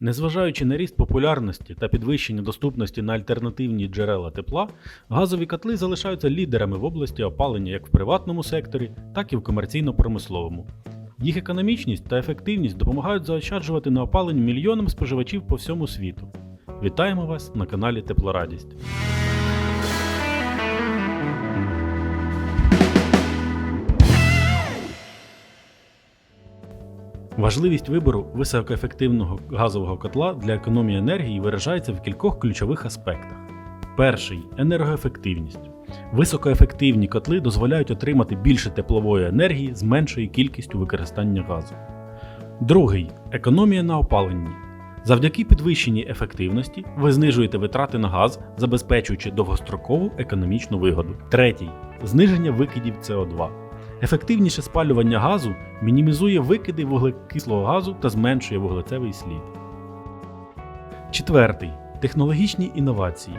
Незважаючи на ріст популярності та підвищення доступності на альтернативні джерела тепла, газові котли залишаються лідерами в області опалення як в приватному секторі, так і в комерційно-промисловому. Їх економічність та ефективність допомагають заощаджувати на опалення мільйонам споживачів по всьому світу. Вітаємо вас на каналі Теплорадість. Важливість вибору високоефективного газового котла для економії енергії виражається в кількох ключових аспектах. Перший енергоефективність. Високоефективні котли дозволяють отримати більше теплової енергії з меншою кількістю використання газу. Другий економія на опаленні. Завдяки підвищеній ефективності ви знижуєте витрати на газ, забезпечуючи довгострокову економічну вигоду. Третій зниження викидів СО2. Ефективніше спалювання газу мінімізує викиди вуглекислого газу та зменшує вуглецевий слід. Четвертий технологічні інновації.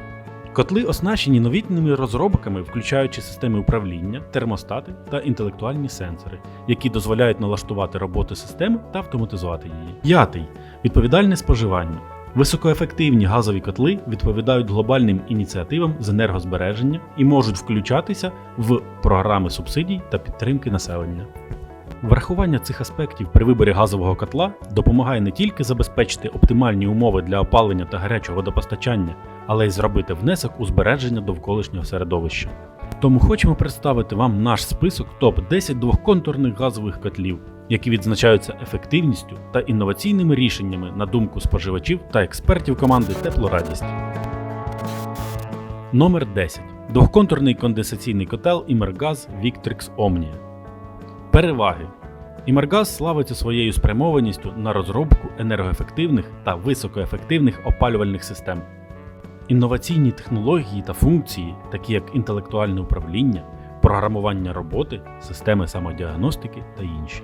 Котли оснащені новітніми розробками, включаючи системи управління, термостати та інтелектуальні сенсори, які дозволяють налаштувати роботу системи та автоматизувати її. П'ятий відповідальне споживання. Високоефективні газові котли відповідають глобальним ініціативам з енергозбереження і можуть включатися в програми субсидій та підтримки населення. Врахування цих аспектів при виборі газового котла допомагає не тільки забезпечити оптимальні умови для опалення та гарячого водопостачання, але й зробити внесок у збереження довколишнього середовища. Тому хочемо представити вам наш список топ-10 двохконтурних газових котлів, які відзначаються ефективністю та інноваційними рішеннями на думку споживачів та експертів команди Теплорадість. Номер 10. Двохконтурний конденсаційний котел Imergaz Victrix Omnia. Переваги. Імергаз славиться своєю спрямованістю на розробку енергоефективних та високоефективних опалювальних систем. Інноваційні технології та функції, такі як інтелектуальне управління, програмування роботи, системи самодіагностики та інші.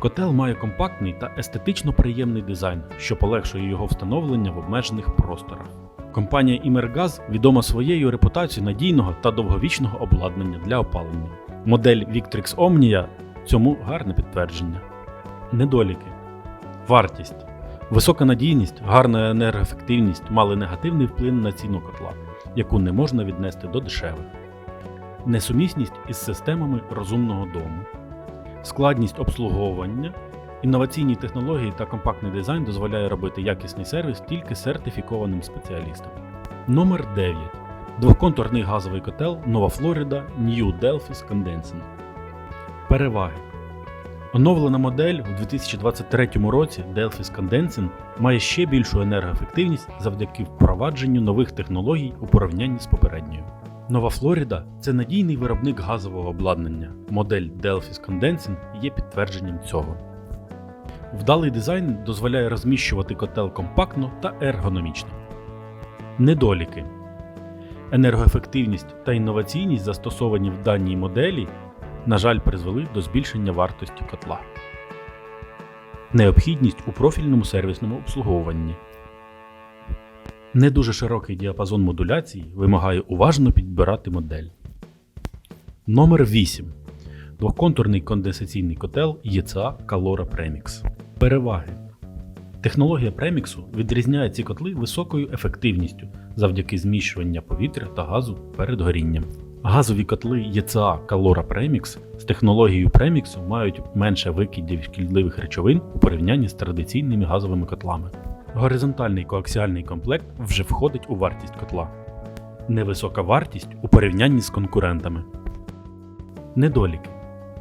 Котел має компактний та естетично приємний дизайн, що полегшує його встановлення в обмежених просторах. Компанія Imergaz відома своєю репутацією надійного та довговічного обладнання для опалення. Модель Victrix Omnia цьому гарне підтвердження. Недоліки. Вартість. Висока надійність, гарна енергоефективність мали негативний вплив на ціну котла, яку не можна віднести до дешевих. Несумісність із системами розумного дому. Складність обслуговування. Інноваційні технології та компактний дизайн дозволяє робити якісний сервіс тільки сертифікованим спеціалістам. Номер 9. Двоконтурний газовий котел Nova Florida New Delphis Condensing. Переваги. Оновлена модель у 2023 році Delphis Condensing має ще більшу енергоефективність завдяки впровадженню нових технологій у порівнянні з попередньою. Нова Флоріда це надійний виробник газового обладнання. Модель Delphis Condensing є підтвердженням цього. Вдалий дизайн дозволяє розміщувати котел компактно та ергономічно. Недоліки. Енергоефективність та інноваційність, застосовані в даній моделі, на жаль, призвели до збільшення вартості котла. Необхідність у профільному сервісному обслуговуванні. Не дуже широкий діапазон модуляції вимагає уважно підбирати модель. Номер 8. Двоконтурний конденсаційний котел ЄЦА Calora Premix. Переваги. Технологія преміксу відрізняє ці котли високою ефективністю завдяки зміщуванню повітря та газу перед горінням. Газові котли ЄЦА Calora Premix з технологією преміксу мають менше викидів шкідливих речовин у порівнянні з традиційними газовими котлами. Горизонтальний коаксіальний комплект вже входить у вартість котла. Невисока вартість у порівнянні з конкурентами. Недоліки.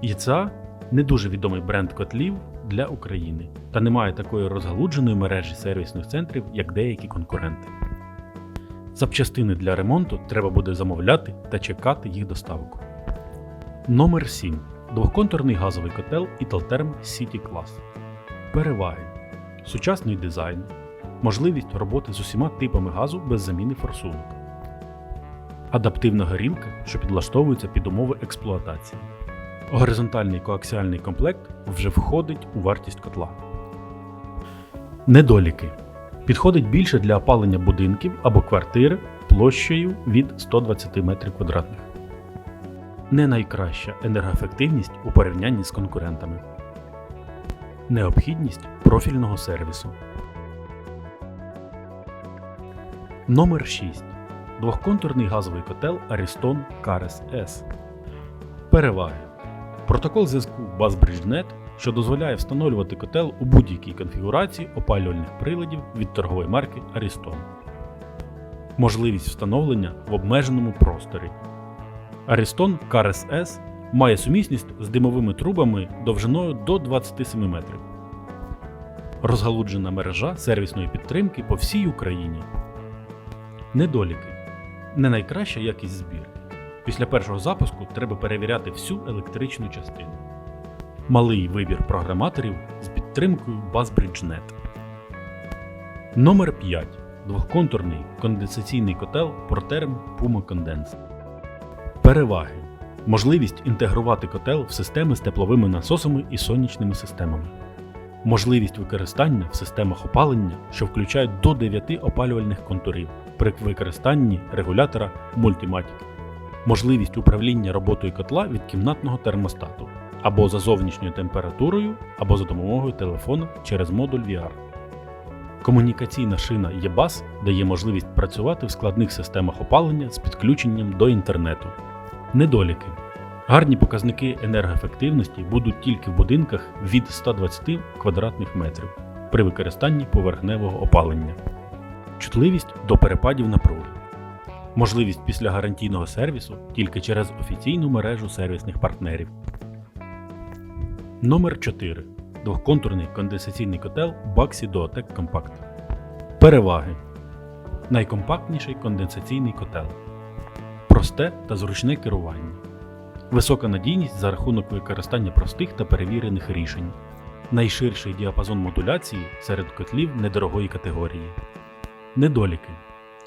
ЄЦА не дуже відомий бренд котлів для України та не має такої розгалудженої мережі сервісних центрів, як деякі конкуренти. Запчастини для ремонту треба буде замовляти та чекати їх доставку. Номер 7. Двохконтурний газовий котел Italtherm City Class. Переваги. Сучасний дизайн. Можливість роботи з усіма типами газу без заміни форсунок. Адаптивна горілка, що підлаштовується під умови експлуатації. Горизонтальний коаксіальний комплект вже входить у вартість котла. Недоліки. Підходить більше для опалення будинків або квартир площею від 120 м2. Не найкраща енергоефективність у порівнянні з конкурентами. Необхідність профільного сервісу. Номер 6. Двохконтурний газовий котел Ariston Cares S. Переваги. Протокол зв'язку BuzzBridge.net, що дозволяє встановлювати котел у будь-якій конфігурації опалювальних приладів від торгової марки Ariston. Можливість встановлення в обмеженому просторі. Ariston Cares S має сумісність з димовими трубами довжиною до 27 метрів. Розгалуджена мережа сервісної підтримки по всій Україні. Недоліки. Не найкраща якість збірки. Після першого запуску треба перевіряти всю електричну частину. Малий вибір програматорів з підтримкою BuzzBridge.net. Номер 5. Двохконтурний конденсаційний котел Proterm Puma Condense. Переваги. Можливість інтегрувати котел в системи з тепловими насосами і сонячними системами. Можливість використання в системах опалення, що включають до 9 опалювальних контурів при використанні регулятора Multimatic. Можливість управління роботою котла від кімнатного термостату або за зовнішньою температурою, або за допомогою телефона через модуль VR. Комунікаційна шина EBUS дає можливість працювати в складних системах опалення з підключенням до інтернету. Недоліки. Гарні показники енергоефективності будуть тільки в будинках від 120 квадратних метрів при використанні поверхневого опалення. Чутливість до перепадів напруги. Можливість після гарантійного сервісу тільки через офіційну мережу сервісних партнерів. Номер 4. Двохконтурний конденсаційний котел Baxi Duotec Compact. Переваги. Найкомпактніший конденсаційний котел. Просте та зручне керування. Висока надійність за рахунок використання простих та перевірених рішень. Найширший діапазон модуляції серед котлів недорогої категорії. Недоліки.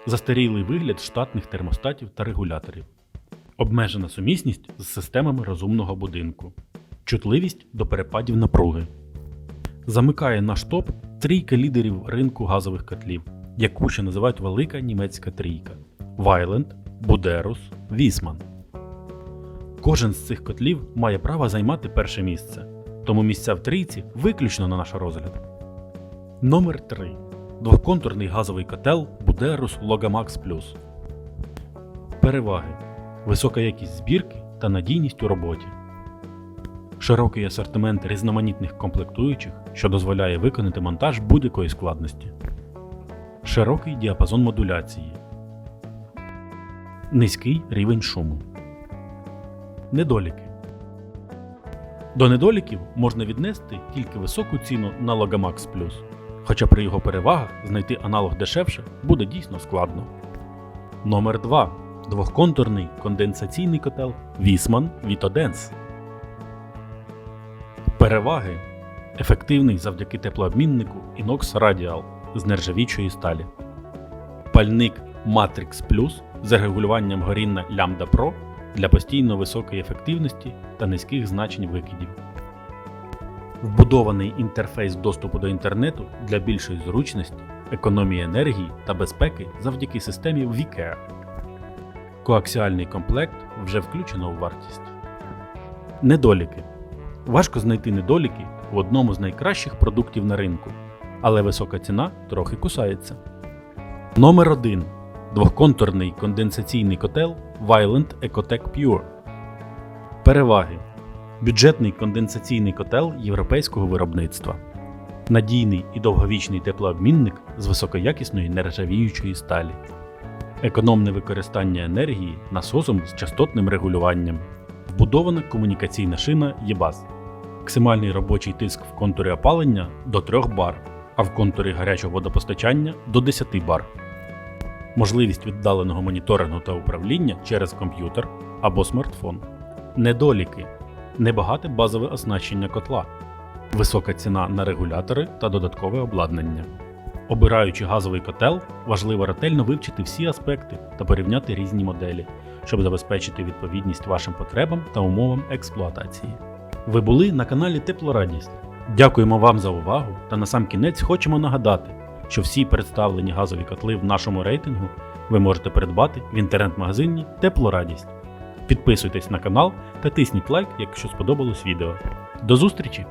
Застарілий вигляд штатних термостатів та регуляторів. Обмежена сумісність з системами розумного будинку. Чутливість до перепадів напруги. Замикає наш топ трійка лідерів ринку газових котлів, яку ще називають Велика німецька трійка: Вайленд, Будерус, Вісман. Кожен з цих котлів має право займати перше місце, тому місця в трійці виключно на наш розгляд. Номер 3. Двохконтурний газовий котел Buderus Logamax Plus. Переваги. Висока якість збірки та надійність у роботі. Широкий асортимент різноманітних комплектуючих, що дозволяє виконати монтаж будь-якої складності. Широкий діапазон модуляції. Низький рівень шуму. Недоліки. До недоліків можна віднести тільки високу ціну на Logamax Plus, хоча при його перевагах знайти аналог дешевше буде дійсно складно. Номер 2. Двохконтурний конденсаційний котел Wiesmann Vitodense. Переваги. Ефективний завдяки теплообміннику Inox Radial з нержавічої сталі. Пальник Matrix Plus з регулюванням горіння Lambda Pro для постійно високої ефективності та низьких значень викидів. Вбудований інтерфейс доступу до інтернету для більшої зручності, економії енергії та безпеки завдяки системі VCare. Коаксіальний комплект вже включено у вартість. Недоліки. Важко знайти недоліки в одному з найкращих продуктів на ринку, але висока ціна трохи кусається. Номер 1. Двохконтурний конденсаційний котел Violent Ecotec Pure. Переваги. Бюджетний конденсаційний котел європейського виробництва. Надійний і довговічний теплообмінник з високоякісної нержавіючої сталі. Економне використання енергії насосом з частотним регулюванням. Вбудована комунікаційна шина EBUS. Максимальний робочий тиск в контурі опалення до 3 бар, а в контурі гарячого водопостачання до 10 бар. Можливість віддаленого моніторингу та управління через комп'ютер або смартфон. Недоліки. Небагате базове оснащення котла. Висока ціна на регулятори та додаткове обладнання. Обираючи газовий котел, важливо ретельно вивчити всі аспекти та порівняти різні моделі, щоб забезпечити відповідність вашим потребам та умовам експлуатації. Ви були на каналі Теплорадість. Дякуємо вам за увагу та на сам кінець хочемо нагадати, що всі представлені газові котли в нашому рейтингу ви можете придбати в інтернет-магазині Теплорадість. Підписуйтесь на канал та тисніть лайк, якщо сподобалось відео. До зустрічі!